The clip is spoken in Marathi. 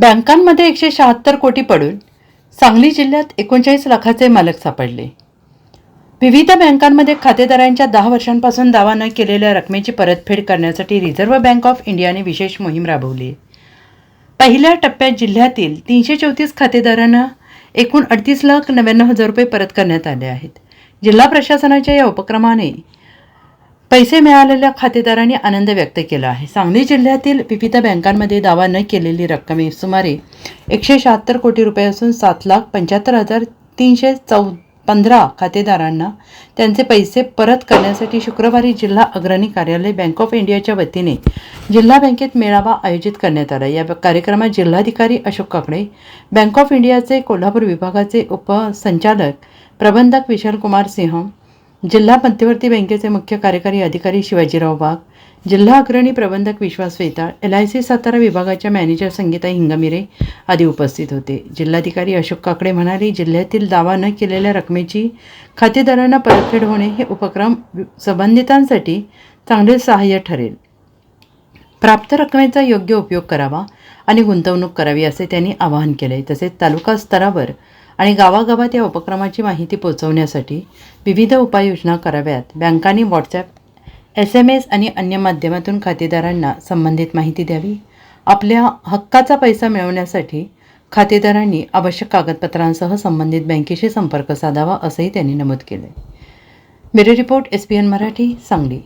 बँकांमध्ये एकशे शहात्तर कोटी पडून सांगली जिल्ह्यात एकोणचाळीस लाखाचे मालक सापडले. विविध बँकांमध्ये खातेदारांच्या दहा वर्षांपासून दावा न केलेल्या रकमेची परतफेड करण्यासाठी रिझर्व्ह बँक ऑफ इंडियाने विशेष मोहीम राबवली. पहिल्या टप्प्यात जिल्ह्यातील तीनशे चौतीस खातेदारांना एकूण अडतीस लाख नव्याण्णव हजार रुपये परत करण्यात आले आहेत. जिल्हा प्रशासनाच्या या उपक्रमाने पैसे मिळालेल्या खातेदारांनी आनंद व्यक्त केला आहे. सांगली जिल्ह्यातील विविध बँकांमध्ये दावा न केलेली रक्कम ही सुमारे एकशे शहात्तर कोटी रुपये असून सात लाख पंच्याहत्तर हजार तीनशे चौ पंधरा खातेदारांना त्यांचे पैसे परत करण्यासाठी शुक्रवारी जिल्हा अग्रणी कार्यालय बँक ऑफ इंडियाच्या वतीने जिल्हा बँकेत मेळावा आयोजित करण्यात आला. या कार्यक्रमात जिल्हाधिकारी अशोक काकडे बँक ऑफ इंडियाचे कोल्हापूर विभागाचे उपसंचालक प्रबंधक विशाल कुमार सिंह जिल्हा मध्यवर्ती बँकेचे मुख्य कार्यकारी अधिकारी शिवाजीराव वाघ जिल्हा अग्रणी प्रबंधक Vishwas Vetal L I C Satara विभागाच्या मॅनेजर संगीता हिंगमिरे आदी उपस्थित होते. जिल्हाधिकारी अशोक काकडे म्हणाले जिल्ह्यातील दावा न केलेल्या रकमेची खातेदारांना परतफेड होणे हे उपक्रम संबंधितांसाठी चांगले सहाय्य ठरेल. प्राप्त रकमेचा योग्य उपयोग करावा आणि गुंतवणूक करावी असे त्यांनी आवाहन केले. तसेच तालुका स्तरावर आणि गावागावात या उपक्रमाची माहिती पोहोचवण्यासाठी विविध उपाययोजना कराव्यात. बँकांनी व्हॉट्सॲप एस एम एस आणि अन्य माध्यमातून खातेदारांना संबंधित माहिती द्यावी. आपल्या हक्काचा पैसा मिळवण्यासाठी खातेदारांनी आवश्यक कागदपत्रांसह संबंधित बँकेशी संपर्क साधावा असंही त्यांनी नमूद केलं bureau report S P N Marathi Sangli.